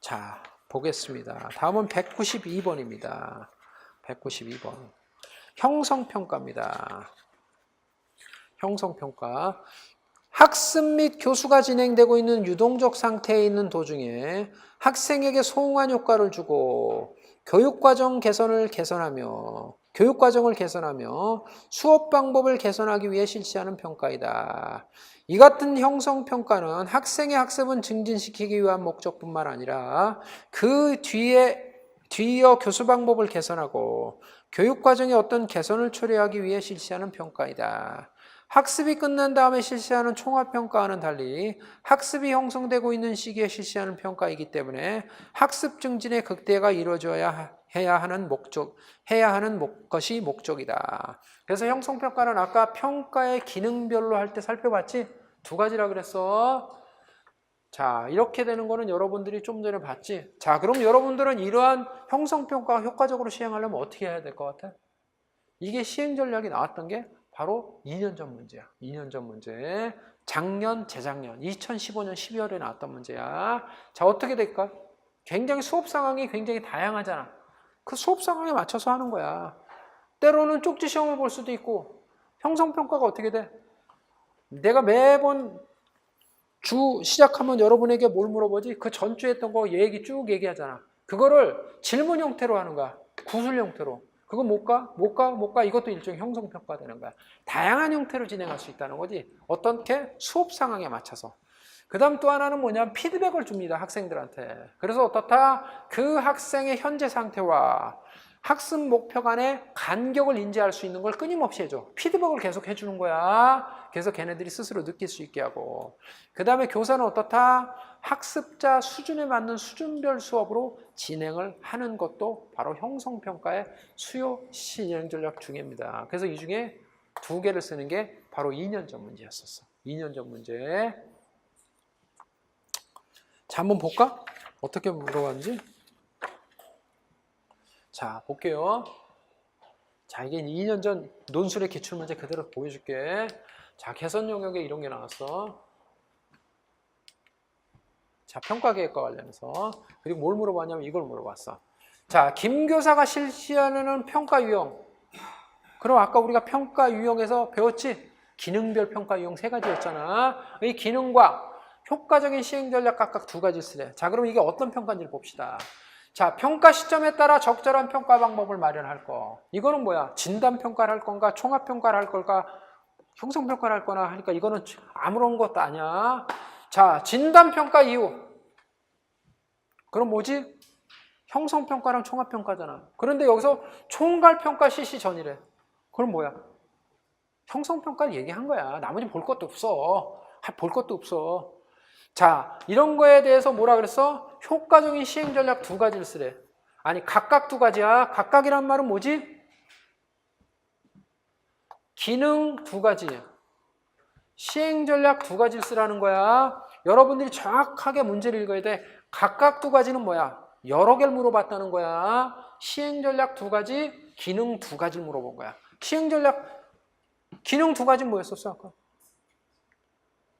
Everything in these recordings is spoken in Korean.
자, 보겠습니다. 다음은 192번입니다. 192번. 형성평가입니다. 형성평가. 학습 및 교수가 진행되고 있는 유동적 상태에 있는 도중에 학생에게 소응한 효과를 주고 교육과정 개선을 개선하며 교육과정을 개선하며 수업 방법을 개선하기 위해 실시하는 평가이다. 이 같은 형성평가는 학생의 학습은 증진시키기 위한 목적뿐만 아니라 그 뒤에 뒤이어 교수 방법을 개선하고 교육과정에 어떤 개선을 초래하기 위해 실시하는 평가이다. 학습이 끝난 다음에 실시하는 총합평가와는 달리 학습이 형성되고 있는 시기에 실시하는 평가이기 때문에 학습 증진의 극대화가 이루어져야 해야 하는 목적, 해야 하는 목, 것이 목적이다. 그래서 형성평가는 아까 평가의 기능별로 할 때 살펴봤지? 두 가지라 그랬어. 자, 이렇게 되는 거는 여러분들이 좀 전에 봤지? 자, 그럼 여러분들은 이러한 형성평가가 효과적으로 시행하려면 어떻게 해야 될 것 같아? 이게 시행 전략이 나왔던 게 바로 2년 전 문제야. 2년 전 문제. 작년, 재작년, 2015년 12월에 나왔던 문제야. 자, 어떻게 될까? 굉장히 수업 상황이 굉장히 다양하잖아. 그 수업 상황에 맞춰서 하는 거야. 때로는 쪽지 시험을 볼 수도 있고, 형성평가가 어떻게 돼? 내가 매번 주 시작하면 여러분에게 뭘 물어보지? 그 전주에 했던 거 얘기 쭉 얘기하잖아. 그거를 질문 형태로 하는 거야. 구술 형태로. 그거 못 가? 못 가? 못 가? 이것도 일종의 형성평가 되는 거야. 다양한 형태로 진행할 수 있다는 거지. 어떻게? 수업 상황에 맞춰서. 그 다음 또 하나는 뭐냐면 피드백을 줍니다. 학생들한테. 그래서 어떻다? 그 학생의 현재 상태와 학습 목표 간의 간격을 인지할 수 있는 걸 끊임없이 해줘. 피드백을 계속 해주는 거야. 그래서 걔네들이 스스로 느낄 수 있게 하고. 그 다음에 교사는 어떻다? 학습자 수준에 맞는 수준별 수업으로 진행을 하는 것도 바로 형성평가의 수요 진행 전략 중입니다. 그래서 이 중에 두 개를 쓰는 게 바로 2년 전 문제였었어. 2년 전 문제. 자, 한번 볼까? 어떻게 물어봤는지. 자, 볼게요. 자, 이게 2년 전 논술의 기출 문제 그대로 보여줄게. 자, 개선 영역에 이런 게 나왔어. 자, 평가 계획과 관련해서. 그리고 뭘 물어봤냐면 이걸 물어봤어. 자, 김 교사가 실시하는 평가 유형. 그럼 아까 우리가 평가 유형에서 배웠지? 기능별 평가 유형 세 가지였잖아. 이 기능과 효과적인 시행 전략 각각 두 가지 쓰래. 자, 그럼 이게 어떤 평가인지를 봅시다. 자, 평가 시점에 따라 적절한 평가 방법을 마련할 거. 이거는 뭐야? 진단 평가를 할 건가? 총합 평가를 할 걸까? 형성 평가를 할 거나 하니까 이거는 아무런 것도 아니야. 자, 진단 평가 이후. 그럼 뭐지? 형성 평가랑 총합 평가잖아. 그런데 여기서 총괄 평가 실시 전이래. 그럼 뭐야? 형성 평가를 얘기한 거야. 나머지 볼 것도 없어. 할- 볼 것도 없어. 자, 이런 거에 대해서 뭐라 그랬어? 효과적인 시행 전략 두 가지를 쓰래. 아니, 각각 두 가지야. 각각이란 말은 뭐지? 기능 두 가지. 시행 전략 두 가지를 쓰라는 거야. 여러분들이 정확하게 문제를 읽어야 돼. 각각 두 가지는 뭐야? 여러 개를 물어봤다는 거야. 시행 전략 두 가지, 기능 두 가지를 물어본 거야. 시행 전략, 기능 두 가지는 뭐였었어, 아까?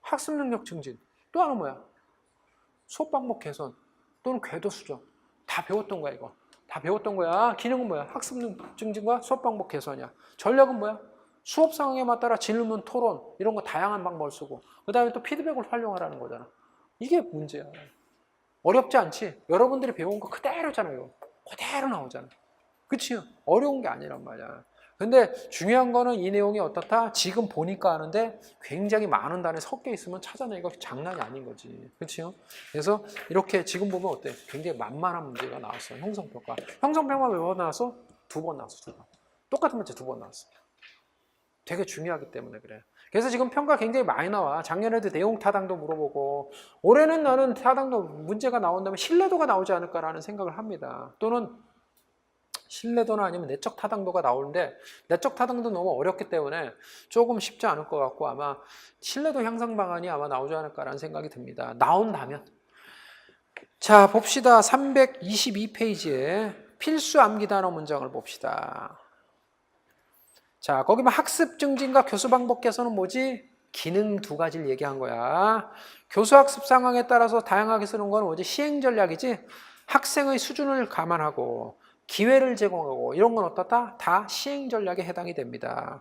학습 능력 증진. 또 하나 뭐야? 수업 방법 개선 또는 궤도 수정. 다 배웠던 거야 이거. 다 배웠던 거야. 기능은 뭐야? 학습 증진과 수업 방법 개선이야. 전략은 뭐야? 수업 상황에 맞따라 질문 토론 이런 거 다양한 방법을 쓰고 그 다음에 또 피드백을 활용하라는 거잖아. 이게 문제야. 어렵지 않지? 여러분들이 배운 거 그대로잖아요. 그대로 나오잖아. 그치? 어려운 게 아니란 말이야 근데 중요한 거는 이 내용이 어떻다? 지금 보니까 하는데 굉장히 많은 단에 섞여 있으면 찾아내기가 장난이 아닌 거지. 그렇죠? 그래서 이렇게 지금 보면 어때? 굉장히 만만한 문제가 나왔어. 형성평가. 형성평가 몇 번 나왔어? 두 번 나왔어. 두 번. 똑같은 문제 두 번 나왔어. 되게 중요하기 때문에 그래. 그래서 지금 평가 굉장히 많이 나와. 작년에도 내용 타당도 물어보고 올해는 나는 타당도 문제가 나온다면 신뢰도가 나오지 않을까라는 생각을 합니다. 또는 신뢰도나 아니면 내적 타당도가 나오는데 내적 타당도 너무 어렵기 때문에 조금 쉽지 않을 것 같고 아마 신뢰도 향상 방안이 아마 나오지 않을까라는 생각이 듭니다. 나온다면 자 봅시다. 322페이지에 필수 암기 단어 문장을 봅시다. 자 거기 뭐 학습 증진과 교수 방법 개선은 뭐지? 기능 두 가지를 얘기한 거야. 교수 학습 상황에 따라서 다양하게 쓰는 건 오직 시행 전략이지 학생의 수준을 감안하고 기회를 제공하고 이런 건 어떻다? 다 시행 전략에 해당이 됩니다.